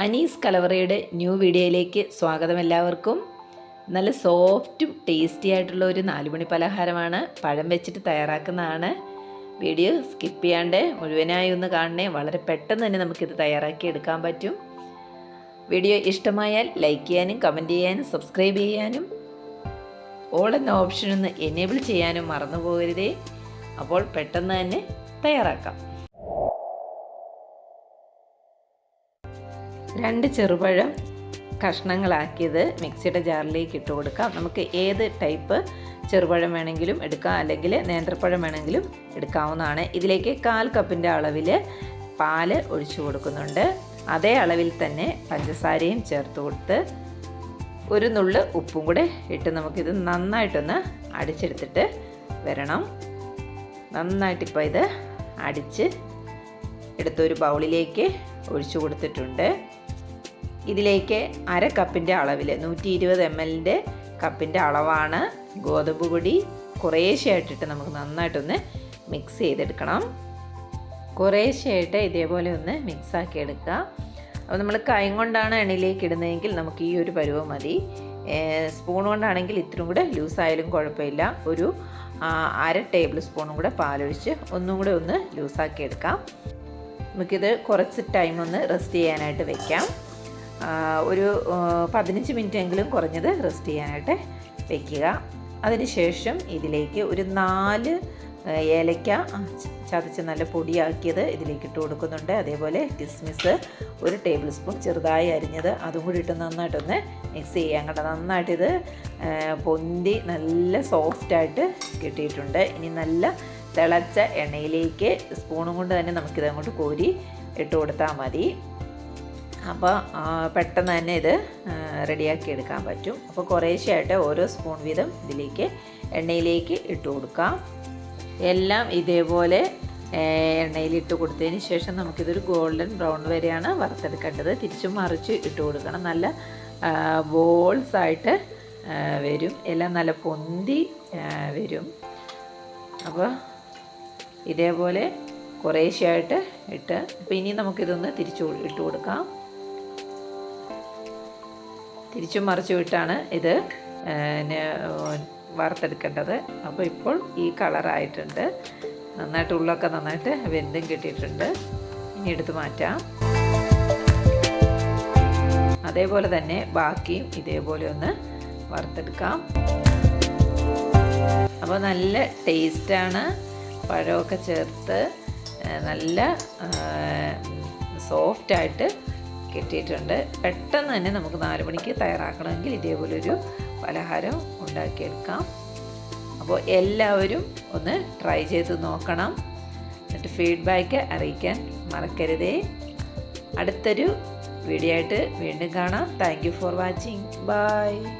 Anees കലവറയുടെ new വീഡിയോയിലേക്ക് സ്വാഗതം എല്ലാവർക്കും. നല്ല സോഫ്റ്റും ടേസ്റ്റി ആയിട്ടുള്ള ഒരു നാലുമണി പലഹാരമാണ്. പഴം വെച്ചിട്ട് തയ്യാറാക്കുന്നതാണ്. വീഡിയോ സ്കിപ്പ് ചെയ്യാണ്ട് മുഴുവനായി ഒന്ന് കാണണേ. വളരെ പെട്ടെന്ന് തന്നെ നമുക്കിത് തയ്യാറാക്കി എടുക്കാൻ പറ്റും. വീഡിയോ ഇഷ്ടമായാൽ ലൈക്ക് ചെയ്യാനും കമന്റ് ചെയ്യാനും സബ്സ്ക്രൈബ് ചെയ്യാനും ഓൾ എന്ന ഓപ്ഷൻ ഒന്ന് എനേബിൾ ചെയ്യാനും മറന്നു പോകരുതേ. അപ്പോൾ പെട്ടെന്ന് തന്നെ തയ്യാറാക്കാം. രണ്ട് ചെറുപഴം കഷ്ണങ്ങളാക്കിയത് മിക്സിയുടെ ജാറിലേക്ക് ഇട്ട് കൊടുക്കാം. നമുക്ക് ഏത് ടൈപ്പ് ചെറുപഴം വേണമെങ്കിലും എടുക്കാം അല്ലെങ്കിൽ നേന്ത്രപ്പഴം വേണമെങ്കിലും എടുക്കാവുന്നതാണ്. ഇതിലേക്ക് കാൽ കപ്പിന്റെ അളവിൽ പാൽ ഒഴിച്ചു കൊടുക്കുന്നുണ്ട്. അതേ അളവിൽ തന്നെ പഞ്ചസാരയും ചേർത്ത് കൊടുത്ത് ഒരു നുള്ള് ഉപ്പും കൂടെ ഇട്ട് നമുക്കിത് നന്നായിട്ടൊന്ന് അടിച്ചെടുത്തിട്ട് വരണം. നന്നായിട്ടിപ്പോൾ ഇത് അടിച്ച് എടുത്തൊരു ബൗളിലേക്ക് ഒഴിച്ചു കൊടുത്തിട്ടുണ്ട്. ഇതിലേക്ക് അര കപ്പിന്റെ അളവിൽ നൂറ്റി ഇരുപത് എം എല്ലിന്റെ കപ്പിന്റെ അളവാണ് ഗോതമ്പ് പൊടി. കുറേശ്ശെയായിട്ടിട്ട് നമുക്ക് നന്നായിട്ടൊന്ന് മിക്സ് ചെയ്തെടുക്കണം. കുറേശ്ശെയായിട്ട് ഇതേപോലെ ഒന്ന് മിക്സാക്കി എടുക്കുക. അപ്പോൾ നമ്മൾ കൈ കൊണ്ടാണ് എണ്ണയിലേക്ക് ഇടുന്നതെങ്കിൽ നമുക്ക് ഈ ഒരു പരുവം മതി. സ്പൂൺ കൊണ്ടാണെങ്കിൽ ഇത്രയും കൂടെ ലൂസായാലും കുഴപ്പമില്ല. ഒരു അര ടേബിൾ സ്പൂണും കൂടെ പാലൊഴിച്ച് ഒന്നും കൂടെ ഒന്ന് ലൂസാക്കി എടുക്കാം. നമുക്കിത് കുറച്ച് ടൈം ഒന്ന് റെസ്റ്റ് ചെയ്യാനായിട്ട് വെക്കാം. ഒരു പതിനഞ്ച് മിനിറ്റ് എങ്കിലും കുറഞ്ഞത് റെസ്റ്റ് ചെയ്യാനായിട്ട് വയ്ക്കുക അതിനുശേഷം ഇതിലേക്ക് ഒരു നാല് ഏലക്ക ചതച്ച് നല്ല പൊടിയാക്കിയത് ഇതിലേക്ക് ഇട്ട് കൊടുക്കുന്നുണ്ട്. അതേപോലെ കിസ്മിസ് ഒരു ടേബിൾ സ്പൂൺ ചെറുതായി അരിഞ്ഞത് അതും കൂടി ഇട്ട് നന്നായിട്ടൊന്ന് മിക്സ് ചെയ്യാം കേട്ടോ. നന്നായിട്ടിത് പൊന്തി നല്ല സോഫ്റ്റായിട്ട് കിട്ടിയിട്ടുണ്ട്. ഇനി നല്ല തിളച്ച എണ്ണയിലേക്ക് സ്പൂണും കൊണ്ട് തന്നെ നമുക്കിത് അങ്ങോട്ട് കോരി ഇട്ട് കൊടുത്താൽ മതി. അപ്പോൾ പെട്ടെന്ന് തന്നെ ഇത് റെഡിയാക്കി എടുക്കാൻ പറ്റും. അപ്പോൾ കുറേശ്ശെയായിട്ട് ഓരോ സ്പൂൺ വീതം ഇതിലേക്ക് എണ്ണയിലേക്ക് ഇട്ട് കൊടുക്കാം. എല്ലാം ഇതേപോലെ എണ്ണയിലിട്ട് കൊടുത്തതിന് ശേഷം നമുക്കിതൊരു ഗോൾഡൻ ബ്രൗൺ വരെയാണ് വറുത്തെടുക്കേണ്ടത്. തിരിച്ചും മറിച്ച് ഇട്ട് കൊടുക്കണം. നല്ല ബോൾസ് ആയിട്ട് വരും. എല്ലാം നല്ല പൊന്തി വരും. അപ്പോൾ ഇതേപോലെ കുറേശ്ശെയായിട്ട് ഇട്ട് അപ്പോൾ ഇനി നമുക്കിതൊന്ന് തിരിച്ചു ഇട്ട് കൊടുക്കാം. തിരിച്ചും മറിച്ചു വിട്ടാണ് ഇത് വറുത്തെടുക്കേണ്ടത്. അപ്പോൾ ഇപ്പോൾ ഈ കളറായിട്ടുണ്ട് നന്നായിട്ട് ഉള്ളൊക്കെ നന്നായിട്ട് വെന്തും കിട്ടിയിട്ടുണ്ട്. ഇനി എടുത്ത് മാറ്റാം. അതേപോലെ തന്നെ ബാക്കിയും ഇതേപോലെ ഒന്ന് വറുത്തെടുക്കാം. അപ്പോൾ നല്ല ടേസ്റ്റാണ്. പഴമൊക്കെ ചേർത്ത് നല്ല സോഫ്റ്റായിട്ട് കിട്ടിയിട്ടുണ്ട്. പെട്ടെന്ന് തന്നെ നമുക്ക് നാല് മണിക്ക് തയ്യാറാക്കണമെങ്കിൽ ഇതേപോലൊരു പലഹാരം ഉണ്ടാക്കിയെടുക്കാം. അപ്പോൾ എല്ലാവരും ഒന്ന് ട്രൈ ചെയ്ത് നോക്കണം. എന്നിട്ട് ഫീഡ്ബാക്ക് അറിയിക്കാൻ മറക്കരുതേ. അടുത്തൊരു വീഡിയോ ആയിട്ട് വീണ്ടും കാണാം. Thank for watching. ബൈ.